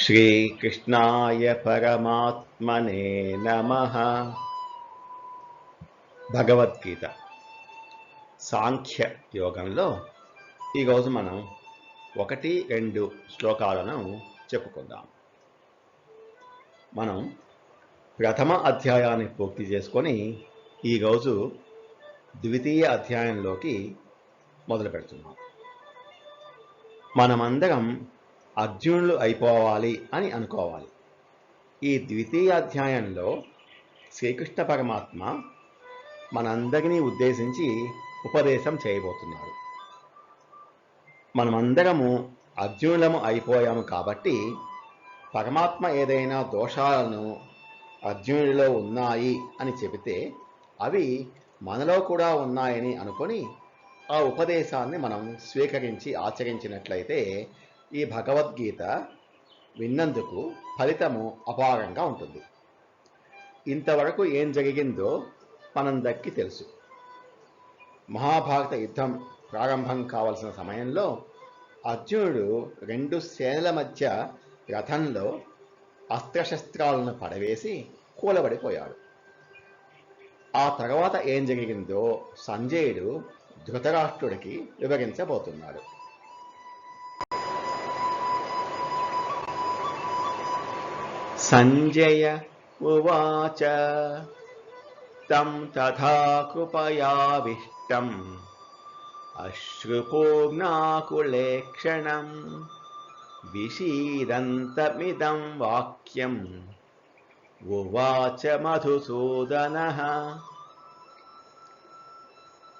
శ్రీకృష్ణాయ పరమాత్మనే నమ భగవద్గీత సాంఖ్య యోగంలో ఈరోజు మనం ఒకటి రెండు శ్లోకాలను చెప్పుకుందాం. మనం ప్రథమ అధ్యాయాన్ని పూర్తి చేసుకొని ఈరోజు ద్వితీయ అధ్యాయంలోకి మొదలు పెడుతున్నాం. మనమందరం అర్జునులు అయిపోవాలి అని అనుకోవాలి. ఈ ద్వితీయ అధ్యాయంలో శ్రీకృష్ణ పరమాత్మ మనందరినీ ఉద్దేశించి ఉపదేశం చేయబోతున్నాడు మనమందరము అర్జునులము అయిపోయాము కాబట్టి పరమాత్మ ఏదైనా దోషాలను అర్జునుడిలో ఉన్నాయి అని చెబితే అవి మనలో కూడా ఉన్నాయని అనుకొని ఆ ఉపదేశాన్ని మనం స్వీకరించి ఆచరించినట్లయితే ఈ భగవద్గీత విన్నందుకు ఫలితము అపారంగా ఉంటుంది. ఇంతవరకు ఏం జరిగిందో మనందరికీ తెలుసు. మహాభారత యుద్ధం ప్రారంభం కావలసిన సమయంలో అర్జునుడు రెండు సేనల మధ్య రథంలో అస్త్రశస్త్రాలను పడవేసి కూలబడిపోయాడు. ఆ తర్వాత ఏం జరిగిందో సంజయుడు ధృతరాష్ట్రుడికి వివరించబోతున్నాడు. సంజయ ఉవాచ తం తథా కృపయావిష్టం అశ్రుపూర్ణాకులేక్షణం విషీదంతమిదం వాక్యం ఉవాచ మధుసూదన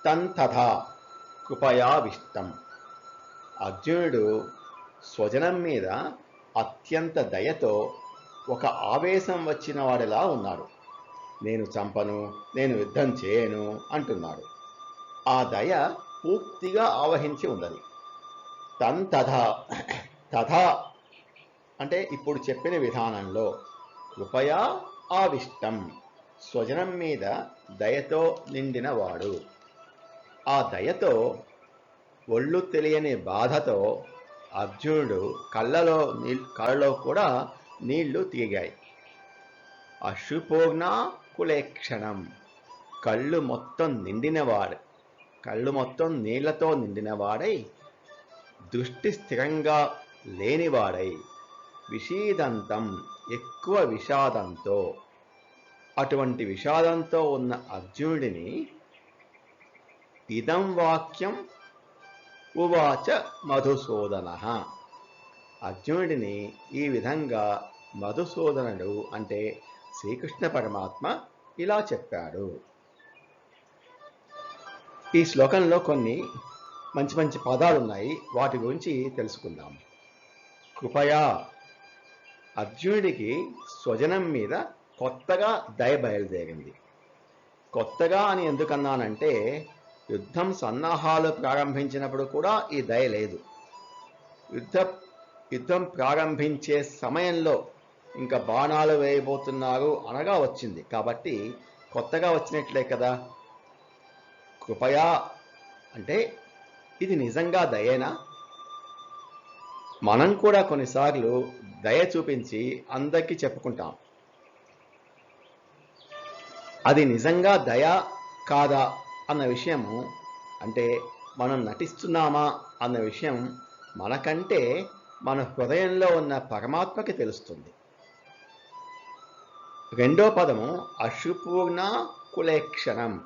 తం తథా కృపయావిష్టం అర్జునుడు స్వజనం మీద అత్యంత దయతో ఒక ఆవేశం వచ్చిన వాడిలా ఉన్నాడు. నేను చంపను నేను యుద్ధం చేయను అంటున్నాడు. ఆ దయ పూర్తిగా ఆవహించి ఉన్నది. తన్ తథా తథా అంటే ఇప్పుడు చెప్పిన విధానంలో కృపయా ఆవిష్టం స్వజనం మీద దయతో నిండినవాడు. ఆ దయతో ఒళ్ళు తెలియని బాధతో అర్జునుడు కళ్ళలో నీ కళ్ళలో కూడా నీళ్ళు తీగాయి. అశుపోగ్న కులేక్షణం. కళ్ళు మొత్తం నిండినవాడు. కళ్ళు మొత్తం నీళ్ళతో నిండినవాడై దృష్టి స్థిరంగా లేనివాడై విషీదంతం ఎక్కువ విషాదంతో. అటువంటి విషాదంతో ఉన్న అర్జునుడిని ఇదం వాక్యం ఉవాచ మధుసూదన. అర్జునుడిని ఈ విధంగా మధుసూదనుడు అంటే శ్రీకృష్ణ పరమాత్మ ఇలా చెప్పాడు. ఈ శ్లోకంలో కొన్ని మంచి మంచి పదాలు ఉన్నాయి వాటి గురించి తెలుసుకుందాం. కృపయా అర్జునుడికి స్వజనం మీద కొత్తగా దయ బయలుదేరింది. కొత్తగా అని ఎందుకన్నానంటే యుద్ధం సన్నాహాలు ప్రారంభించినప్పుడు కూడా ఈ దయ లేదు. యుద్ధ యుద్ధం ప్రారంభించే సమయంలో ఇంకా బాణాలు వేయబోతున్నారు అనగా వచ్చింది. కాబట్టి కొత్తగా వచ్చినట్లే కదా. కృపయా అంటే ఇది నిజంగా దయేనా? మనం కూడా కొన్నిసార్లు దయ చూపించి అందరికీ చెప్పుకుంటాం. అది నిజంగా దయ కాదా అన్న విషయము అంటే మనం నటిస్తున్నామా అన్న విషయం మనకంటే మన హృదయంలో ఉన్న పరమాత్మకి తెలుస్తుంది. రెండో పదము అశుపూర్ణ కులేక్షణం.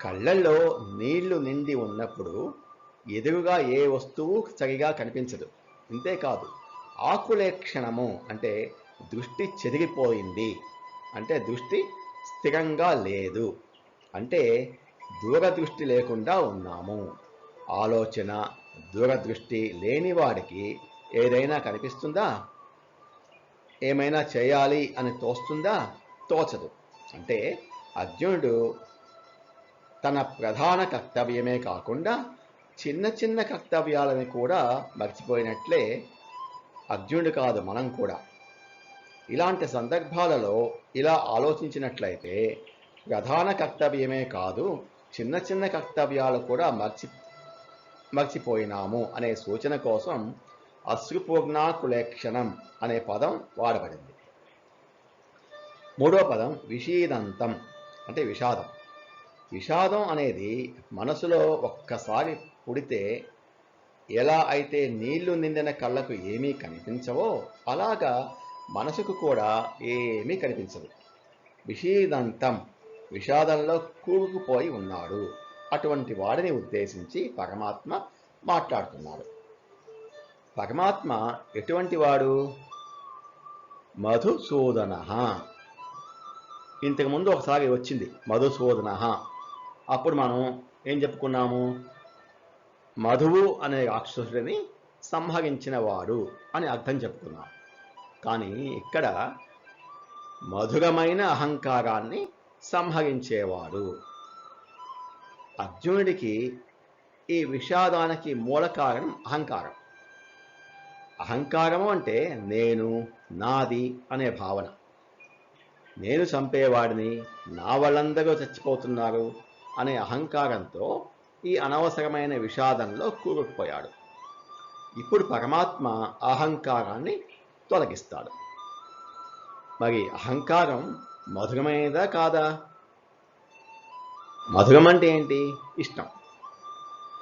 కళ్ళల్లో నీళ్ళు నిండి ఉన్నప్పుడు ఎదురుగా ఏ వస్తువు సరిగా కనిపించదు. ఇంతేకాదు ఆకులేక్షణము అంటే దృష్టి చెదిరిపోయింది. అంటే దృష్టి స్థిరంగా లేదు. అంటే దూరదృష్టి లేకుండా ఉన్నాము. ఆలోచన దూరదృష్టి లేనివాడికి ఏదైనా కనిపిస్తుందా? ఏమైనా చేయాలి అని తోస్తుందా? తోచదు. అంటే అర్జునుడు తన ప్రధాన కర్తవ్యమే కాకుండా చిన్న చిన్న కర్తవ్యాలని కూడా మర్చిపోయినట్లే అర్జునుడు కాదు మనం కూడా. ఇలాంటి సందర్భాలలో ఇలా ఆలోచించినట్లయితే ప్రధాన కర్తవ్యమే కాదు చిన్న చిన్న కర్తవ్యాలు కూడా మర్చి మర్చిపోయినాము అనే సూచన కోసం అశ్రుపూర్ణాకులేక్షణం అనే పదం వాడబడింది. మూడో పదం విషీదంతం అంటే విషాదం. విషాదం అనేది మనసులో ఒక్కసారి పుడితే ఎలా అయితే నీళ్ళు నిండిన కళ్ళకు ఏమీ కనిపించవో అలాగా మనసుకు కూడా ఏమీ కనిపించదు. విషీదంతం విషాదంలో కూరుకుపోయి ఉన్నాడు. అటువంటి వాడిని ఉద్దేశించి పరమాత్మ మాట్లాడుతున్నాడు. పరమాత్మ ఎటువంటి వాడు? మధుసూదన. ఇంతకుముందు ఒకసారి వచ్చింది మధుసూదన. అప్పుడు మనం ఏం చెప్పుకున్నాము? మధువు అనే రాక్షసుడిని సంహరించిన వాడు అని అర్థం చెప్పుకున్నాం. కానీ ఇక్కడ మధురమైన అహంకారాన్ని సంహరించేవాడు. అర్జునుడికి ఈ విషాదానికి మూల కారణం అహంకారం. అహంకారము అంటే నేను నాది అనే భావన. నేను చంపేవాడిని నా వాళ్ళందరూ చచ్చిపోతున్నారు అనే అహంకారంతో ఈ అనవసరమైన విషాదంలో కూరుకుపోయాడు. ఇప్పుడు పరమాత్మ అహంకారాన్ని తొలగిస్తాడు. మరి అహంకారం మధురమైనదా కాదా? మధురం అంటే ఏంటి? ఇష్టం.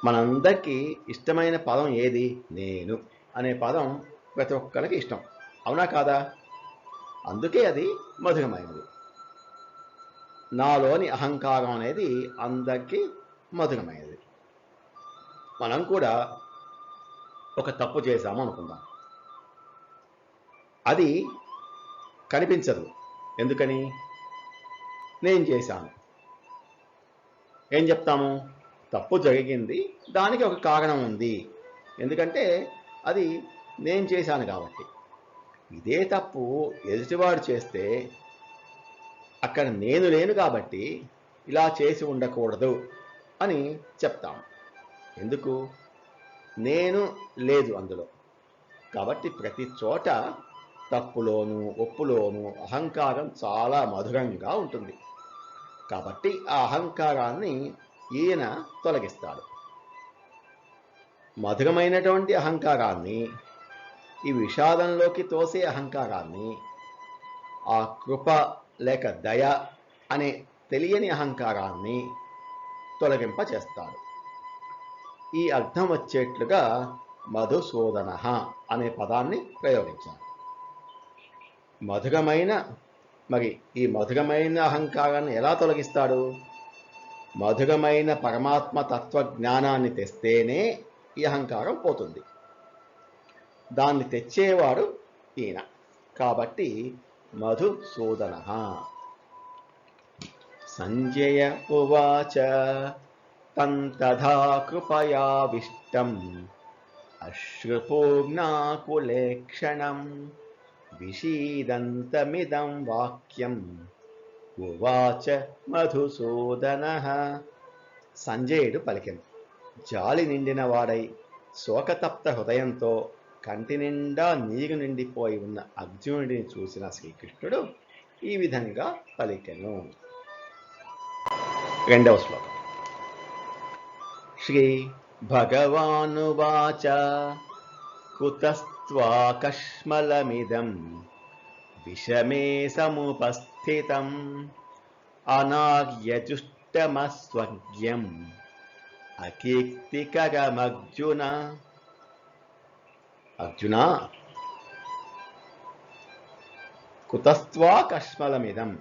మనందరికీ ఇష్టమైన పదం ఏది? నేను అనే పదం ప్రతి ఒక్కరికి ఇష్టం. అవునా కాదా? అందుకే అది మధురమైనది నాలోని అహంకారం అనేది అందరికీ మధురమైనది మనం కూడా ఒక తప్పు చేశాము అనుకుందాం. అది కనిపించదు. ఎందుకని? నేను చేశాను. ఏం చెప్తాము? తప్పు జరిగింది దానికి ఒక కారణం ఉంది. ఎందుకంటే అది నేను చేశాను కాబట్టి. ఇదే తప్పు ఎదుటివాడు చేస్తే అక్కడ నేను లేను కాబట్టి ఇలా చేసి ఉండకూడదు అని చెప్తాం ఎందుకు? నేను లేదు అందులో. కాబట్టి ప్రతి చోట తప్పులోను ఒప్పులోను అహంకారం చాలా మధురంగా ఉంటుంది. కాబట్టి ఆ అహంకారాన్ని ఈయన తొలగిస్తాడు. మధురమైనటువంటి అహంకారాన్ని ఈ విషాదంలోకి తోసే అహంకారాన్ని ఆ కృప లేక దయ అనే తెలియని అహంకారాన్ని తొలగింప చేస్తాడు ఈ అర్థం వచ్చేట్లుగా మధుసూదన అనే పదాన్ని ప్రయోగించాడు మధురమైన మరి ఈ మధురమైన అహంకారాన్ని ఎలా తొలగిస్తాడు? మధురమైన పరమాత్మ తత్వ జ్ఞానాన్ని తెస్తేనే ఈ అహంకారం పోతుంది. దాన్ని తెచ్చేవాడు ఈయన. కాబట్టి మధుసూదన సంజయ ఉవాచ తంతథా కృపయావిష్టం అశ్రుపూర్ణాకులేక్షణం. విషీదంతమిదం వాక్యం. ఉవాచ మధుసూదన. సంజయుడు పలికెను. జాలి నిండిన వాడై శోకతప్త హృదయంతో కంటి నిండా నీరు నిండిపోయి ఉన్న అర్జునుడిని చూసిన శ్రీకృష్ణుడు ఈ విధంగా పలికెను. రెండవ శ్లోకం. శ్రీ భగవానువాచ కుతస్త్వాకష్మలమిదం. విషమే సముపస్థితం. అనార్యజుష్టమస్వర్గ్యం అకీర్తికరమర్జున అర్జున? కుతస్త్వా కష్మలమిదం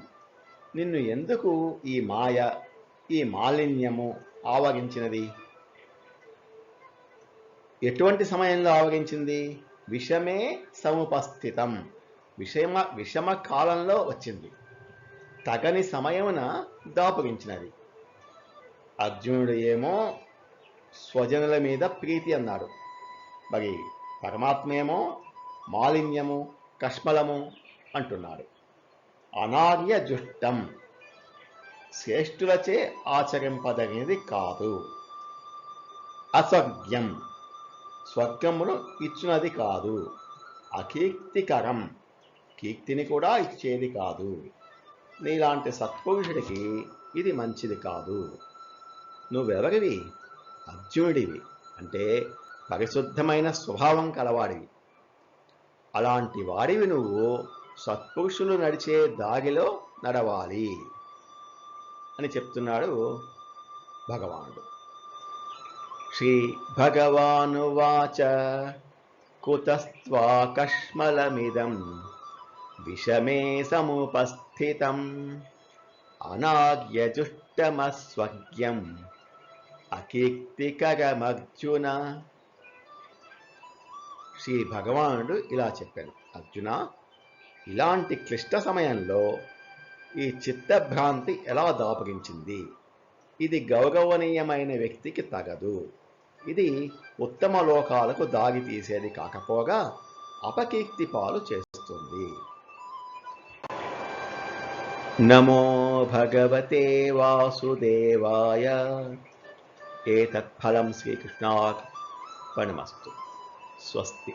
నిన్ను ఎందుకు ఈ మాయ ఈ మాలిన్యము ఆవగించినది? ఎటువంటి సమయంలో ఆవగించింది? విషమే సముపస్థితం. విషమ విషమ కాలంలో వచ్చింది. తగని సమయమున దాపగించినది. అర్జునుడు ఏమో స్వజనుల మీద ప్రీతి అన్నాడు. మరి పరమాత్మేమో మాలిన్యము కష్మలము అంటున్నాడు. అనార్య జుష్టం. శ్రేష్ఠులచే ఆచరింపదగినది కాదు. అసభ్యం స్వర్గమును ఇచ్చినది కాదు. అకీర్తికరం. కీర్తిని కూడా ఇచ్చేది కాదు. నీలాంటి సత్పురుషుడికి ఇది మంచిది కాదు. నువ్వెవరివి? అర్జునుడివి. అంటే పరిశుద్ధమైన స్వభావం కలవాడివి. అలాంటి వాడివి నువ్వు సత్పురుషులు నడిచే దాగిలో నడవాలి అని చెప్తున్నాడు భగవానుడు. శ్రీ భగవానువాచ కుతస్త్వాకష్మలమిదం విషమే సముపస్థితం అనాగ్యజుష్టమస్వజ్ఞం అకీర్తికరమర్జున శ్రీ భగవానుడు ఇలా చెప్పాను అర్జున ఇలాంటి క్లిష్ట సమయంలో ఈ చిత్తభ్రాంతి ఎలా దాపగించింది? ఇది గౌరవనీయమైన వ్యక్తికి తగదు. ఇది ఉత్తమ లోకాలకు దాగి తీసేది కాకపోగా అపకీర్తి పాలు చేస్తుంది. నమో భగవతే వాసుదేవాయ. ఏతత్ఫలం శ్రీకృష్ణార్పణమస్తు. స్వస్తి.